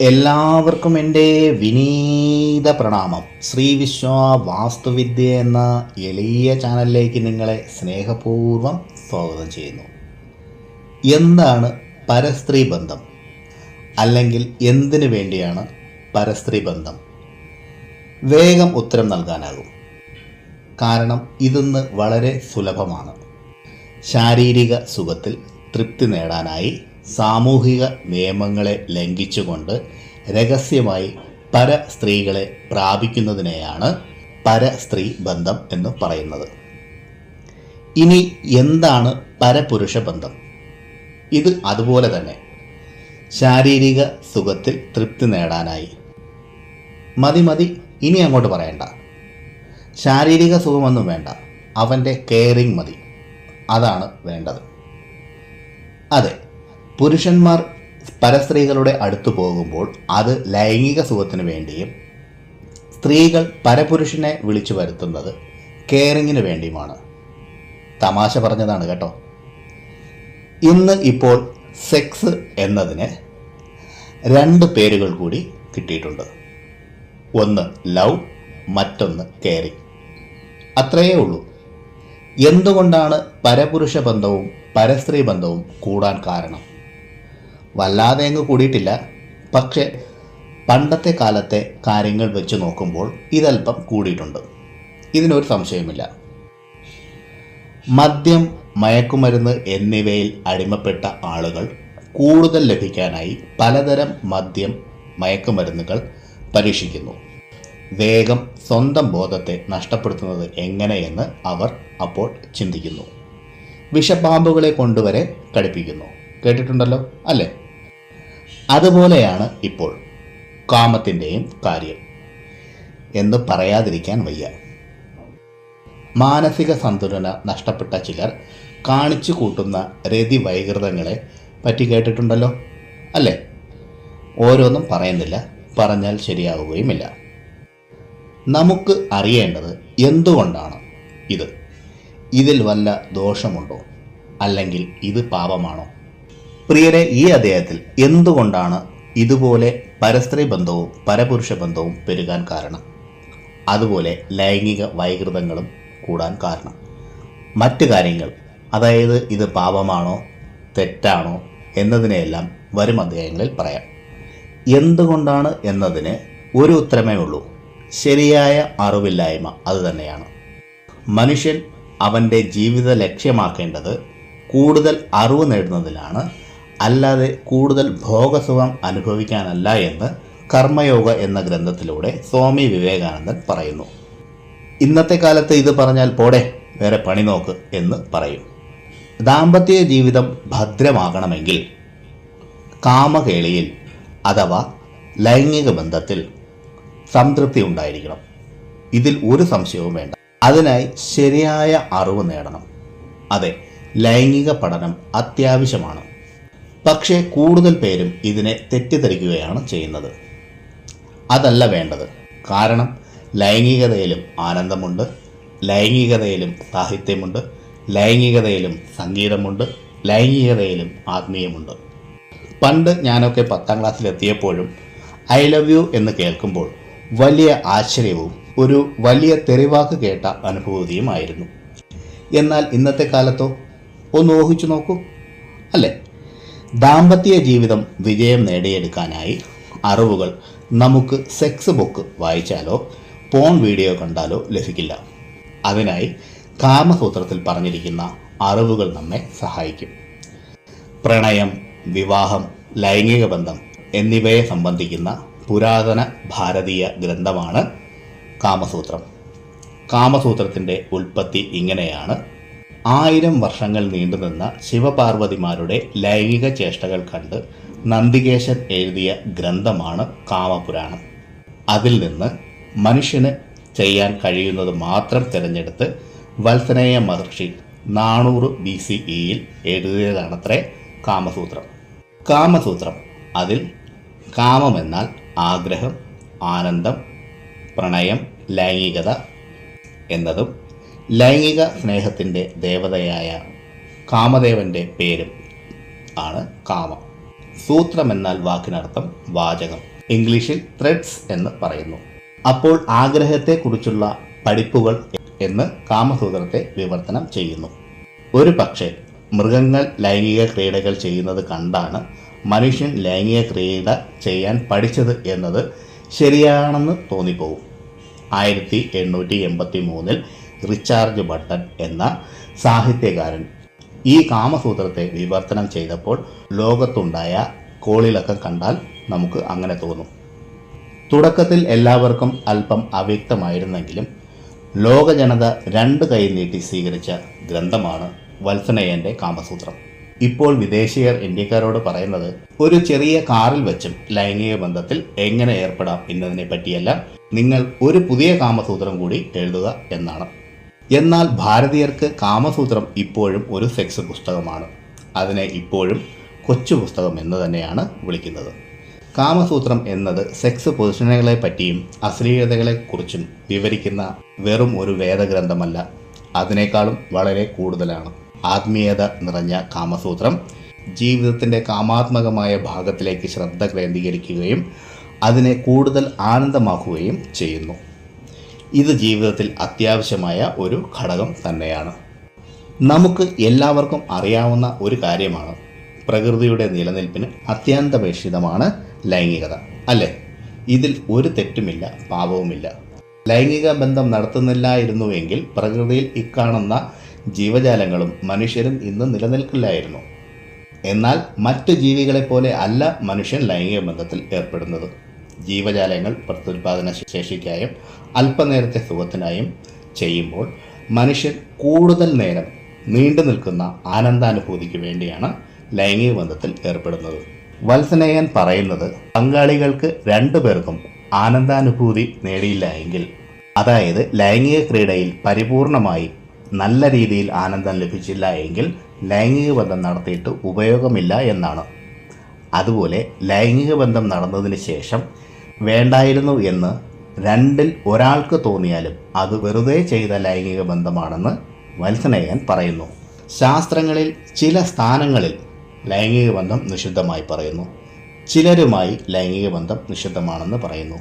എല്ലാവർക്കും എന്റെ വിനീത പ്രണാമം. ശ്രീ വിശ്വ വാസ്തുവിദ്യ എന്ന എളിയ ചാനലിലേക്ക് നിങ്ങളെ സ്നേഹപൂർവം സ്വാഗതം ചെയ്യുന്നു. എന്താണ് പരസ്ത്രീ ബന്ധം? അല്ലെങ്കിൽ എന്തിനു വേണ്ടിയാണ് പരസ്ത്രീ ബന്ധം? വേഗം ഉത്തരം നൽകാനാകും. കാരണം ഇതൊന്ന് വളരെ സുലഭമാണ്. ശാരീരിക സുഖത്തിൽ തൃപ്തി നേടാനായി സാമൂഹിക നിയമങ്ങളെ ലംഘിച്ചുകൊണ്ട് രഹസ്യമായി പര സ്ത്രീകളെ പ്രാപിക്കുന്നതിനെയാണ് പരസ്ത്രീ ബന്ധം എന്ന് പറയുന്നത്. ഇനി എന്താണ് പരപുരുഷ ബന്ധം? ഇത് അതുപോലെ തന്നെ ശാരീരിക സുഖത്തിൽ തൃപ്തി നേടാനായി. മതി മതി ഇനി അങ്ങോട്ട് പറയണ്ട. ശാരീരിക സുഖമൊന്നും വേണ്ട. അവന്റെ കെയറിങ് മതി. അതാണ് വേണ്ടത്. അതെ പുരുഷന്മാർ പരസ്ത്രീകളുടെ അടുത്തു പോകുമ്പോൾ അത് ലൈംഗിക സുഖത്തിന് വേണ്ടിയും സ്ത്രീകൾ പരപുരുഷനെ വിളിച്ചു വരുത്തുന്നത് കെയറിങ്ങിന് വേണ്ടിയുമാണ്. തമാശ പറഞ്ഞതാണ് കേട്ടോ. ഇന്ന് ഇപ്പോൾ സെക്സ് എന്നതിന് രണ്ട് പേരുകൾ കൂടി കിട്ടിയിട്ടുണ്ട്. ഒന്ന് ലവ് മറ്റൊന്ന് കെയറിങ് അത്രയേ ഉള്ളൂ. എന്തുകൊണ്ടാണ് പരപുരുഷ ബന്ധവും പരസ്ത്രീ ബന്ധവും കൂടാൻ കാരണം? വല്ലാതെ അങ്ങ് കൂടിയിട്ടില്ല. പക്ഷേ പണ്ടത്തെ കാലത്തെ കാര്യങ്ങൾ വെച്ച് നോക്കുമ്പോൾ ഇതല്പം കൂടിയിട്ടുണ്ട്. ഇതിനൊരു സംശയമില്ല മദ്യം മയക്കുമരുന്ന് എന്നിവയിൽ അടിമപ്പെട്ട ആളുകൾ കൂടുതൽ ലഭിക്കാനായി പലതരം മദ്യം മയക്കുമരുന്നുകൾ പരീക്ഷിക്കുന്നു. വേഗം സ്വന്തം ബോധത്തെ നഷ്ടപ്പെടുത്തുന്നത് എങ്ങനെയെന്ന് അവർ അപ്പോൾ ചിന്തിക്കുന്നു. വിഷപാമ്പുകളെ കൊണ്ടുവരെ കടിപ്പിക്കുന്നു. കേട്ടിട്ടുണ്ടല്ലോ അല്ലേ? അതുപോലെയാണ് ഇപ്പോൾ കാമത്തിന്റെയും കാര്യം. എന്ന് പറയാതിരിക്കാൻ വയ്യ. മാനസിക സന്തുലന നഷ്ടപ്പെട്ട ചിലർ കാണിച്ചു കൂട്ടുന്ന രതി വൈകൃതങ്ങളെ പറ്റി കേട്ടിട്ടുണ്ടല്ലോ അല്ലേ? ഓരോന്നും പറയുന്നില്ല പറഞ്ഞാൽ ശരിയാവുകയുമില്ല. നമുക്ക് അറിയേണ്ടത് എന്തുകൊണ്ടാണ് ഇത്? ഇതിൽ വല്ല ദോഷമുണ്ടോ? അല്ലെങ്കിൽ ഇത് പാപമാണോ? പ്രിയരെ ഈ അദ്ദേഹത്തിൽ എന്തുകൊണ്ടാണ് ഇതുപോലെ പരസ്ത്രീ ബന്ധവും പരപുരുഷ ബന്ധവും പെരുകാൻ കാരണം? അതുപോലെ ലൈംഗിക വൈകൃതങ്ങളും കൂടാൻ കാരണം. മറ്റു കാര്യങ്ങൾ അതായത് ഇത് പാപമാണോ തെറ്റാണോ എന്നതിനെയെല്ലാം വരും അധ്യായങ്ങളിൽ പറയാം. എന്തുകൊണ്ടാണ് എന്നതിന് ഒരു ഉത്തരമേ ഉള്ളൂ. ശരിയായ അറിവില്ലായ്മ അതുതന്നെയാണ് മനുഷ്യൻ അവന്റെ ജീവിത ലക്ഷ്യമാക്കേണ്ടത് കൂടുതൽ അറിവ് നേടുന്നതിലാണ് അല്ലാതെ കൂടുതൽ ഭോഗസുഖം അനുഭവിക്കാനല്ല എന്ന് കർമ്മയോഗ എന്ന ഗ്രന്ഥത്തിലൂടെ സ്വാമി വിവേകാനന്ദൻ പറയുന്നു. ഇന്നത്തെ കാലത്ത് ഇത് പറഞ്ഞാൽ പോടെ വേറെ പണി നോക്ക് എന്ന് പറയും. ദാമ്പത്യ ജീവിതം ഭദ്രമാകണമെങ്കിൽ കാമകേളിയിൽ അഥവാ ലൈംഗിക ബന്ധത്തിൽ സംതൃപ്തി ഉണ്ടായിരിക്കണം. ഇതിൽ ഒരു സംശയവും വേണ്ട. അതിനായി ശരിയായ അറിവ് നേടണം. അതെ ലൈംഗിക പഠനം അത്യാവശ്യമാണ്. പക്ഷേ കൂടുതൽ പേരും ഇതിനെ തെറ്റിദ്ധരിക്കുകയാണ് ചെയ്യുന്നത്. അതല്ല വേണ്ടത്. കാരണം ലൈംഗികതയിലും ആനന്ദമുണ്ട് ലൈംഗികതയിലും സാഹിത്യമുണ്ട് ലൈംഗികതയിലും സംഗീതമുണ്ട് ലൈംഗികതയിലും ആത്മീയമുണ്ട്. പണ്ട് ഞാനൊക്കെ പത്താം ക്ലാസ്സിലെത്തിയപ്പോഴും ഐ ലവ് യു എന്ന് കേൾക്കുമ്പോൾ വലിയ ആശ്ചര്യവും ഒരു വലിയ തെറിവാക്ക് കേട്ട അനുഭൂതിയുമായിരുന്നു. എന്നാൽ ഇന്നത്തെ കാലത്തോ ഒന്ന് ഊഹിച്ചു നോക്കൂ. അല്ലേ? ദാമ്പത്യ ജീവിതം വിജയം നേടിയെടുക്കാനായി അറിവുകൾ നമുക്ക് സെക്സ് ബുക്ക് വായിച്ചാലോ പോൺ വീഡിയോ കണ്ടാലോ ലഭിക്കില്ല. അതിനായി കാമസൂത്രത്തിൽ പറഞ്ഞിരിക്കുന്ന അറിവുകൾ നമ്മെ സഹായിക്കും. പ്രണയം വിവാഹം ലൈംഗിക ബന്ധം എന്നിവയെ സംബന്ധിക്കുന്ന പുരാതന ഭാരതീയ ഗ്രന്ഥമാണ് കാമസൂത്രം. കാമസൂത്രത്തിന്റെ ഉൽപ്പത്തി ഇങ്ങനെയാണ്. ആയിരം വർഷങ്ങൾ നീണ്ടുനിന്ന ശിവപാർവതിമാരുടെ ലൈംഗിക ചേഷ്ടകൾ കണ്ട് നന്ദികേശൻ എഴുതിയ ഗ്രന്ഥമാണ് കാമപുരാണം. അതിൽ നിന്ന് മനുഷ്യന് ചെയ്യാൻ കഴിയുന്നത് മാത്രം തിരഞ്ഞെടുത്ത് വത്സനേയ മഹർഷി നാനൂറ് ബി സി ഇയിൽ എഴുതിയതാണത്രേ കാമസൂത്രം. കാമസൂത്രം അതിൽ കാമമെന്നാൽ ആഗ്രഹം ആനന്ദം പ്രണയം ലൈംഗികത എന്നതും ലൈംഗിക സ്നേഹത്തിന്റെ ദേവതയായ കാമദേവന്റെ പേരും ആണ് കാമ. സൂത്രം എന്നാൽ വാക്കിനർത്ഥം വാചകം. ഇംഗ്ലീഷിൽ ത്രെഡ്സ് എന്ന് പറയുന്നു. അപ്പോൾ ആഗ്രഹത്തെക്കുറിച്ചുള്ള പഠിപ്പുകൾ എന്ന് കാമസൂത്രത്തെ വിവർത്തനം ചെയ്യുന്നു. ഒരു പക്ഷേ മൃഗങ്ങൾ ലൈംഗിക ക്രീഡകൾ ചെയ്യുന്നത് കണ്ടാണ് മനുഷ്യൻ ലൈംഗിക ക്രീഡ ചെയ്യാൻ പഠിച്ചത് എന്നത് ശരിയാണെന്ന് തോന്നിപ്പോകും. ആയിരത്തി എണ്ണൂറ്റി എൺപത്തി മൂന്നിൽ റിച്ചാർഡ് ബട്ടൺ എന്ന സാഹിത്യകാരൻ ഈ കാമസൂത്രത്തെ വിവർത്തനം ചെയ്തപ്പോൾ ലോകത്തുണ്ടായ കോളിളക്കം കണ്ടാൽ നമുക്ക് അങ്ങനെ തോന്നും. തുടക്കത്തിൽ എല്ലാവർക്കും അല്പം അവ്യക്തമായിരുന്നെങ്കിലും ലോക ജനത രണ്ട് കൈ നീട്ടി സ്വീകരിച്ച ഗ്രന്ഥമാണ് വത്സനയന്റെ കാമസൂത്രം. ഇപ്പോൾ വിദേശീയർ ഇന്ത്യക്കാരോട് പറയുന്നത് ഒരു ചെറിയ കാറിൽ വെച്ചും ലൈംഗിക ബന്ധത്തിൽ എങ്ങനെ ഏർപ്പെടാം എന്നതിനെ പറ്റിയല്ല നിങ്ങൾ ഒരു പുതിയ കാമസൂത്രം കൂടി എഴുതുക എന്നാണ്. എന്നാൽ ഭാരതീയർക്ക് കാമസൂത്രം ഇപ്പോഴും ഒരു സെക്സ് പുസ്തകമാണ്. അതിനെ ഇപ്പോഴും കൊച്ചു പുസ്തകം എന്ന് തന്നെയാണ് വിളിക്കുന്നത്. കാമസൂത്രം എന്നത് സെക്സ് പൊസിഷനുകളെ പറ്റിയും അശ്ലീലതകളെക്കുറിച്ചും വിവരിക്കുന്ന വെറും ഒരു വേദഗ്രന്ഥമല്ല. അതിനേക്കാളും വളരെ കൂടുതലാണ്. ആത്മീയത നിറഞ്ഞ കാമസൂത്രം ജീവിതത്തിന്റെ കാമാത്മകമായ ഭാഗത്തിലേക്ക് ശ്രദ്ധ കേന്ദ്രീകരിക്കുകയും അതിനെ കൂടുതൽ ആനന്ദമാക്കുകയും ചെയ്യുന്നു. ഇത് ജീവിതത്തിൽ അത്യാവശ്യമായ ഒരു ഘടകം തന്നെയാണ്. നമുക്ക് എല്ലാവർക്കും അറിയാവുന്ന ഒരു കാര്യമാണ്. പ്രകൃതിയുടെ നിലനിൽപ്പിന് അത്യന്താപേക്ഷിതമാണ് ലൈംഗികത അല്ലേ? ഇതിൽ ഒരു തെറ്റുമില്ല പാപവുമില്ല. ലൈംഗിക ബന്ധം നടത്തുന്നില്ലായിരുന്നുവെങ്കിൽ പ്രകൃതിയിൽ ഇക്കാണുന്ന ജീവജാലങ്ങളും മനുഷ്യരും ഇന്ന് നിലനിൽക്കില്ലായിരുന്നു. എന്നാൽ മറ്റു ജീവികളെപ്പോലെ അല്ല മനുഷ്യൻ ലൈംഗിക ബന്ധത്തിൽ ഏർപ്പെടുന്നത്. ജീവജാലങ്ങൾ പ്രത്യുൽപാദന ശേഷിക്കായും അല്പനേരത്തെ സുഖത്തിനായും ചെയ്യുമ്പോൾ മനുഷ്യൻ കൂടുതൽ നേരം നീണ്ടു നിൽക്കുന്ന ആനന്ദാനുഭൂതിക്ക് വേണ്ടിയാണ് ലൈംഗിക ബന്ധത്തിൽ ഏർപ്പെടുന്നത്. വത്സനേയൻ പറയുന്നത് പങ്കാളികൾക്ക് രണ്ടു പേർക്കും ആനന്ദാനുഭൂതി നേടിയില്ല എങ്കിൽ അതായത് ലൈംഗിക ക്രീഡയിൽ പരിപൂർണമായി നല്ല രീതിയിൽ ആനന്ദം ലഭിച്ചില്ല എങ്കിൽ ലൈംഗിക ബന്ധം നടത്തിയിട്ട് ഉപയോഗമില്ല എന്നാണ്. അതുപോലെ ലൈംഗിക ബന്ധം നടന്നതിന് ശേഷം വേണ്ടായിരുന്നു എന്ന് രണ്ടിൽ ഒരാൾക്ക് തോന്നിയാലും അത് വെറുതെ ചെയ്ത ലൈംഗിക ബന്ധമാണെന്ന് വത്സനയൻ പറയുന്നു. ശാസ്ത്രങ്ങളിൽ ചില സ്ഥാനങ്ങളിൽ ലൈംഗിക ബന്ധം നിഷിദ്ധമായി പറയുന്നു. ചിലരുമായി ലൈംഗിക ബന്ധം നിഷിദ്ധമാണെന്ന് പറയുന്നു.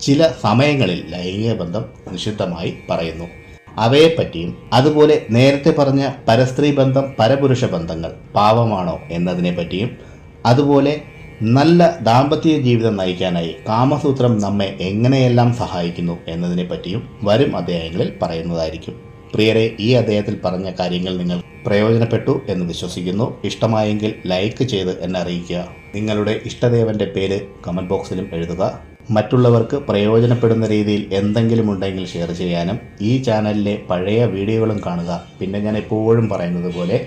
ചില സമയങ്ങളിൽ ലൈംഗിക ബന്ധം നിഷിദ്ധമായി പറയുന്നു. അവയെപ്പറ്റിയും അതുപോലെ നേരത്തെ പറഞ്ഞ പരസ്ത്രീ ബന്ധം പരപുരുഷ ബന്ധങ്ങൾ പാവമാണോ എന്നതിനെപ്പറ്റിയും അതുപോലെ നല്ല ദാമ്പത്യ ജീവിതം നയിക്കാനായി കാമസൂത്രം നമ്മെ എങ്ങനെയെല്ലാം സഹായിക്കുന്നു എന്നതിനെ പറ്റിയും വരും അധ്യായങ്ങളിൽ പറയുന്നതായിരിക്കും. പ്രിയരെ ഈ അധ്യായത്തിൽ പറഞ്ഞ കാര്യങ്ങൾ നിങ്ങൾ പ്രയോജനപ്പെട്ടു എന്ന് വിശ്വസിക്കുന്നു. ഇഷ്ടമായെങ്കിൽ ലൈക്ക് ചെയ്ത് എന്നെ അറിയിക്കുക. നിങ്ങളുടെ ഇഷ്ടദേവന്റെ പേര് കമന്റ് ബോക്സിലും എഴുതുക. മറ്റുള്ളവർക്ക് പ്രയോജനപ്പെടുന്ന രീതിയിൽ എന്തെങ്കിലും ഉണ്ടെങ്കിൽ ഷെയർ ചെയ്യാനും ഈ ചാനലിലെ പഴയ വീഡിയോകളും കാണുക. പിന്നെ ഞാൻ എപ്പോഴും പറയുന്നത് പോലെ